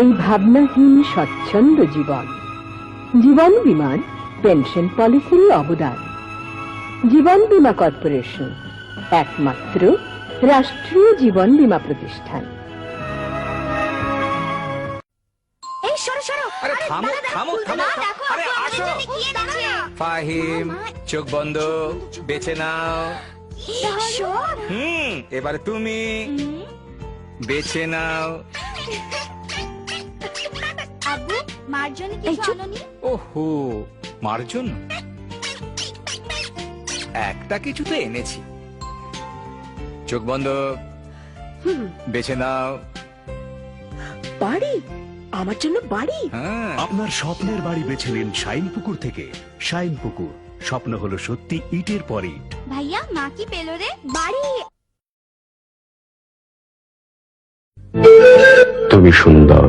এই ভাবনাহীন স্বচ্ছন্দ জীবন জীবন বিমান পেনশন পলিসির অবদান জীবন বীমা কর্পোরেশন একমাত্র রাষ্ট্রীয় জীবন বীমা প্রতিষ্ঠান এই সরো সরো আরে থামো, থামো, থামো। আরে আসো। আমাদের জন্য কি এনেছে। ফাহিম চোখ বন্ধ বেছে নাও সর। হুম এবারে তুমি বেছে নাও আব্বু কিছু আনোনি ওহো মার জন্য একটা কিছু তো এনেছি। চোখ বন্ধ। বেছে নাও। বাড়ি? আমার জন্য বাড়ি? হ্যাঁ। আপনার স্বপ্নের বাড়ি বেছে নিন শাইন পুকুর থেকে। শাইন পুকুর স্বপ্ন হলো সত্যি ইটের পর ইট। ভাইয়া মা কি পেল রে? বাড়ি! তুমি সুন্দর।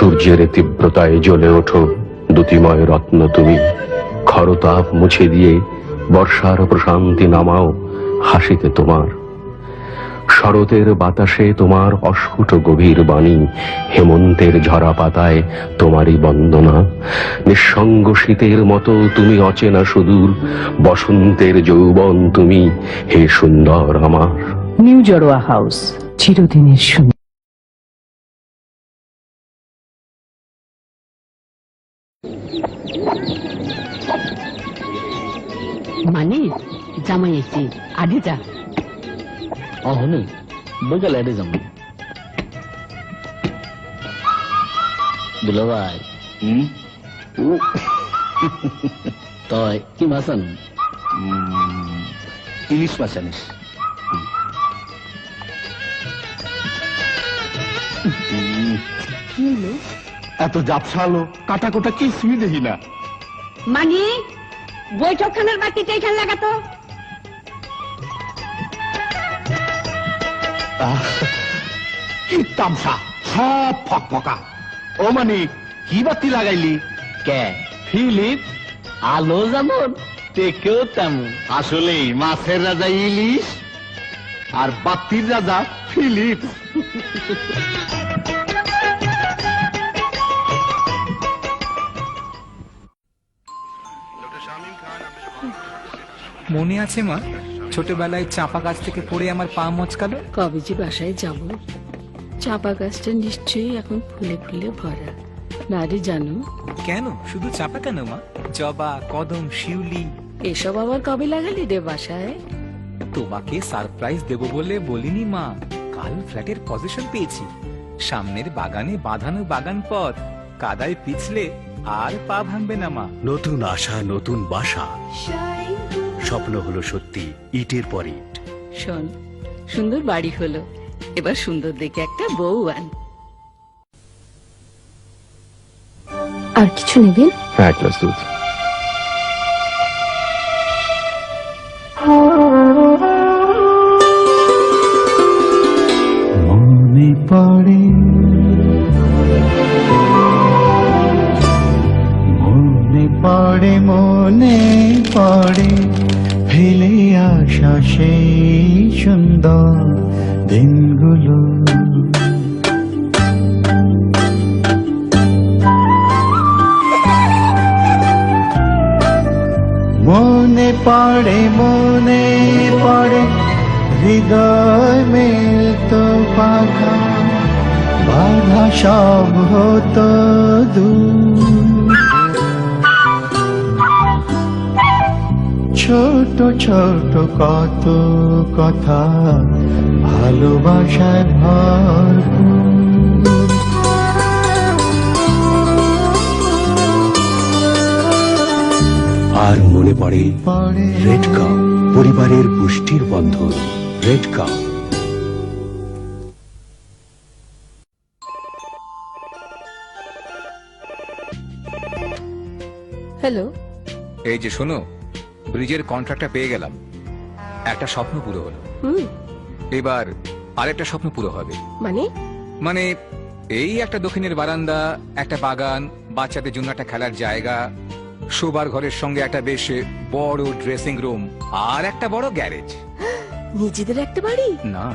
সূর্যের তীব্রতায় জ্বলে ওঠো দ্যুতিময় রত্ন তুমি। খরতাপ মুছে দিয়ে বর্ষার প্রশান্তি নামাও হাসিতে তোমার। শরতের বাতাসে তোমার অস্ফুট গভীর বাণী, হেমন্তের ঝরা পাতায় তোমারই বন্দনা। নিঃসঙ্গ শীতের মতো তুমি অচেনা সুদূর, বসন্তের যৌবন তুমি, হে সুন্দর আমার। নিউ জড়োয়া হাউস, চিরদিনের সুন্দর। মানে জামাই এসে আগে যা। অহনে বইকাল এডে যাম দুলা ভাই হুম তই কি মাছ আন? ইলিশ মাছ আনিস এত জাপসালো কাটা কোটা কিছুই দেখি না। মানে বৈঠকখানার বাতিটা এখানে লাগাতো। কি তামসা সব ফক ফকা ও মানে কি বাতি লাগাইলি? কে? ফিলিপ? আলো যেমন তেকেও তেমন। আসলে মাছের রাজা ইলিশ আর বাতির রাজা ফিলিপ। মনে আছে মা? ছোটবেলায় চাপা গাছ থেকে পড়ে আমার পা মচকালো? কবে যে বাসায় যাব? চাপা গাছটা নিশ্চয়ই এখন ফুলে ফুলে ভরা। না রে জানো। কেন? শুধু চাপা কেন মা? জবা কদম শিউলি। এসব আবার কবে লাগালি রে বাসায়? তোমাকে সারপ্রাইজ দেব বলে বলিনি মা। কাল ফ্ল্যাটের পজিশন পেয়েছি। সামনের বাগানে বাঁধানো বাগান পথ। কাদায় পিছলে আর পা ভাঙবে না মা। নতুন আশা নতুন বাসা। স্বপ্ন হলো সত্যি ইটের পর ইট। শোন সুন্দর বাড়ি হলো। এবার সুন্দর দেখে একটা বউ আন। আর কিছু নেবেন এক গ্লাস দুধ। মনে পড়ে মনে পড়ে মনে পড়ে। ফেলে আসা সেই সুন্দর দিনগুলো। মনে পড়ে মনে পড়ে, হৃদয় মিলত পাখা, বাধা সব হতো দূর। ছোট ছোট কত কথা ভালোবাসায় ভরপুর। আর মনে পড়ে পড়ে রেড কাপ পরিবারের পুষ্টির বন্ধন রেড কাপ হ্যালো এই যে শোনো ব্রিজের কন্ট্রাক্টটা পেয়ে গেলাম। একটা স্বপ্ন পুরো হলো। হুম। এবার আরেকটা স্বপ্ন পুরো হবে। মানে? মানে এই একটা দক্ষিণের বারান্দা একটা বাগান বাচ্চাদের জন্য একটা খেলার জায়গা শোবার ঘরের সঙ্গে একটা বেশ বড় ড্রেসিং রুম আর একটা বড় গ্যারেজ নিজেদের একটা বাড়ি? না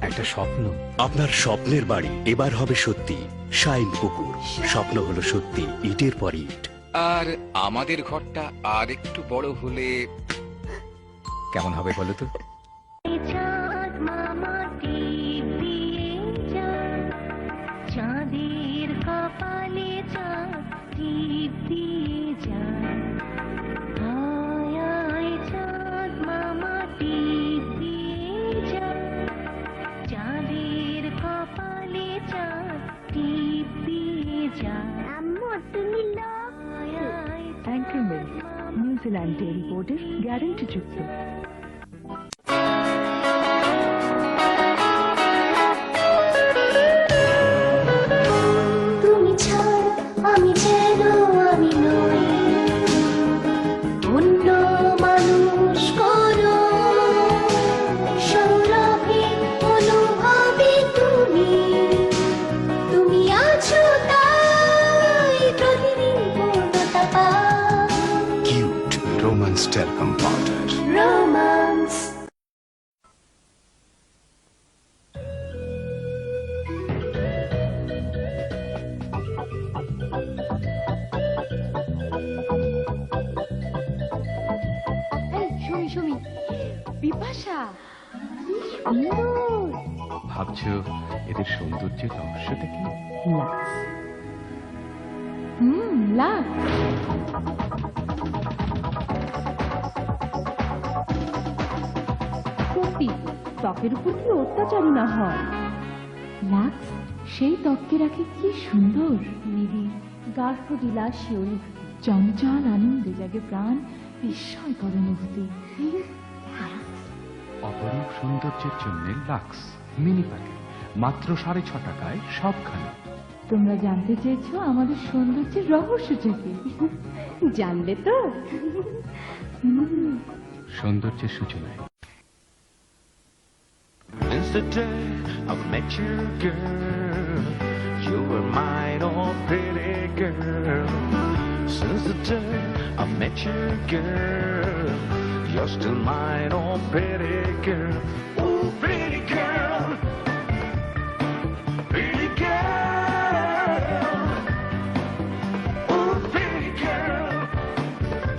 একটা স্বপ্ন। আপনার স্বপ্নের বাড়ি এবার হবে সত্যি শাইন পুকুর। স্বপ্ন হলো সত্যি ইটের পর ইট। আর আমাদের ঘরটা আর একটু বড় হলে কেমন হবে বলো তো? ডেয়ারি বোর্ডের গ্যারেন্টিযুক্ত ভাবছ এদের সৌন্দর্যের রহস্যটা কি? লাক্স হুম লাক্স সত্যি ত্বকের উপর কি অত্যাচারী না হয়? লাক্স সেই ত্বককে রাখে কি সুন্দর। নিবিড় গার্হ চঞ্চল আনন্দে জাগে প্রাণ বিস্ময়কর অনুভূতি। অপরূপ সৌন্দর্যের জন্য লাক্স মিনি প্যাকেট মাত্র সাড়ে ছ টাকায় সবখানে। তোমরা জানতে চেয়েছো আমাদের সৌন্দর্যের রহস্যটা কি? জানলে তো। সৌন্দর্যের সূচনায়। Since the day I met you, girl, you were mine, oh pretty girl. Since the day I met you, girl, you're still mine, oh pretty girl. Oh, pretty girl, pretty girl. Oh, pretty girl,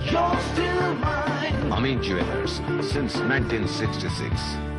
you're still mine. Amin Jewelers, since 1966.